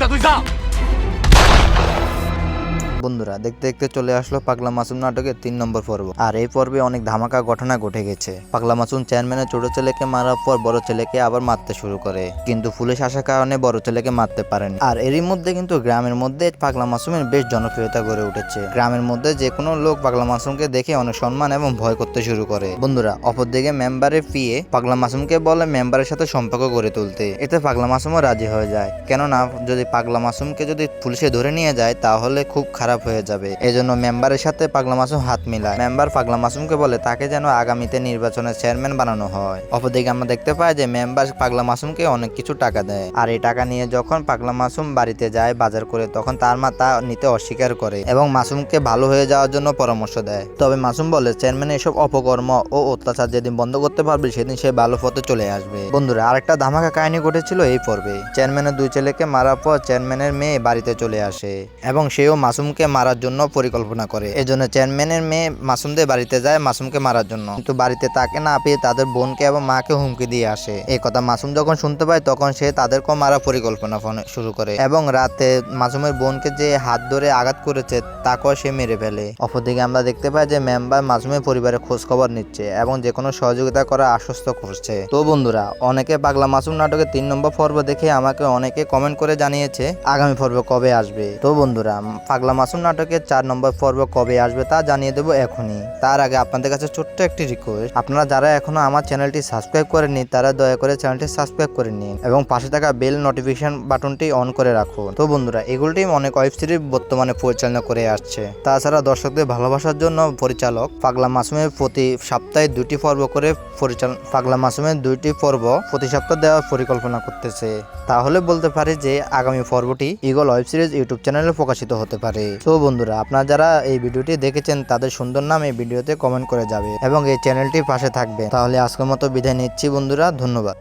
找对象 বন্ধুরা, দেখতে দেখতে চলে আসলো পাগলা মাসুম নাটকের তিন নম্বর পর্ব। আর এই পর্বে অনেক ধামাকা ঘটনা ঘটে গেছে। পাগলা মাসুম চেয়ারম্যানের ছোট ছেলেকে মারার পর বড় ছেলেকে আবার মারতে শুরু করে। কিন্তু পুলিশ আসার কারণে বড় ছেলেকে মারতে পারেন। আর এরই মধ্যে কিন্তু গ্রামের মধ্যে পাগলা মাসুমের বেশ জনপ্রিয়তা গড়ে উঠেছে। গ্রামের মধ্যে যে কোনো লোক পাগলা মাসুমকে দেখে অনেক সম্মান এবং ভয় করতে শুরু করে। বন্ধুরা, অপরদিকে মেম্বারের পিয়ে পাগলা মাসুমকে বলে মেম্বারের সাথে সম্পর্ক গড়ে তুলতে। এতে পাগলা মাসুমও রাজি হয়ে যায়। কেননা, যদি পাগলা মাসুমকে যদি পুলিশে ধরে নিয়ে যায়, তাহলে খুব খারাপ হয়ে যাবে। এজন্য মেম্বারের সাথে পাগলা মাসুম হাত মিলায়। মেম্বার পাগলা মাসুমকে বলে, তাকে যেন আগামীতে নির্বাচনের চেয়ারম্যান বানানো হয়। অপরদিকে আমরা দেখতে পাই যে, মেম্বার পাগলা মাসুমকে অনেক কিছু টাকা দেয়। আর এই টাকা নিয়ে যখন পাগলা মাসুম বাড়িতে যায়, বাজার করে, তখন তার মা তা নিতে অস্বীকার করে এবং মাসুমকে ভালো হয়ে যাওয়ার জন্য পরামর্শ দেয়। তবে মাসুম বলে চেয়ারম্যান এসব অপকর্ম ও অত্যাচার যেদিন বন্ধ করতে পারবে, সেদিন সে ভালো পথে চলে আসবে। বন্ধুরা, আরেকটা ধামাকা কাহিনী ঘটেছিল এই পর্বে। চেয়ারম্যানের দুই ছেলেকে মারার পর চেয়ারম্যানের মেয়ে বাড়িতে চলে আসে এবং সেও মাসুমকে মারার জন্য পরিকল্পনা করে। এজন্য চেয়ারম্যানের মেয়ে মাসুমদের বাড়িতে যায় মাসুমকে মারার জন্য। কিন্তু বাড়িতে তাকে না পেয়ে তাদের বোনকে এবং মাকে হুমকি দিয়ে আসে। এই কথা মাসুম যখন শুনতে পায়, তখন সে তাদেরকেও মারার পরিকল্পনা শুরু করে এবং রাতে মাসুমের বোনকে যে হাত ধরে আঘাত করেছে, তাকেও সে মেরে ফেলে। অপরদিকে আমরা দেখতে পাই যে মেম্বার মাসুমের পরিবারের খোঁজ খবর নিচ্ছে এবং যে কোনো সহযোগিতা করা আশ্বস্ত করছে। তো বন্ধুরা, অনেকে পাগলা মাসুম নাটকের তিন নম্বর পর্ব দেখে আমাকে অনেকে কমেন্ট করে জানিয়েছে, আগামী পর্ব কবে আসবে? তো বন্ধুরা, পাগলা মাসুম নাটকের চার নম্বর পর্ব কবে আসবে তা জানিয়ে দেবো এখনই। তার আগে আপনাদের কাছে ছোট্ট একটি রিকোয়েস্ট আপনারা যারা এখনও আমার চ্যানেলটি সাবস্ক্রাইব করেননি, তারা দয়া করে চ্যানেলটি সাবস্ক্রাইব করে নিন এবং পাশে থাকা বেল নোটিফিকেশন বাটনটি অন করে রাখুন। তো বন্ধুরা এগুলোটি অনেক ওয়েব সিরিজ বর্তমানে পরিচালনা করে আসছে। তাছাড়া দর্শকদের ভালোবাসার জন্য পরিচালক পাগলা মাসুমের প্রতি সপ্তাহে দুটি পর্ব করে পরিচালনা পাগলা মাসুমের দুইটি পর্ব প্রতি সপ্তাহ দেওয়ার পরিকল্পনা করতেছে। তাহলে বলতে পারি যে আগামী পর্বটি ইগল ওয়েব সিরিজ ইউটিউব চ্যানেলে প্রকাশিত হতে পারে। তো বন্ধুরা, আপনারা যারা এই ভিডিওটি দেখেছেন, তাদের সুন্দর নাম এই ভিডিওতে কমেন্ট করে যাবে এবং এই চ্যানেলটি পাশে থাকবে তাহলে আজকের মতো বিদায় নিচ্ছি বন্ধুরা, ধন্যবাদ।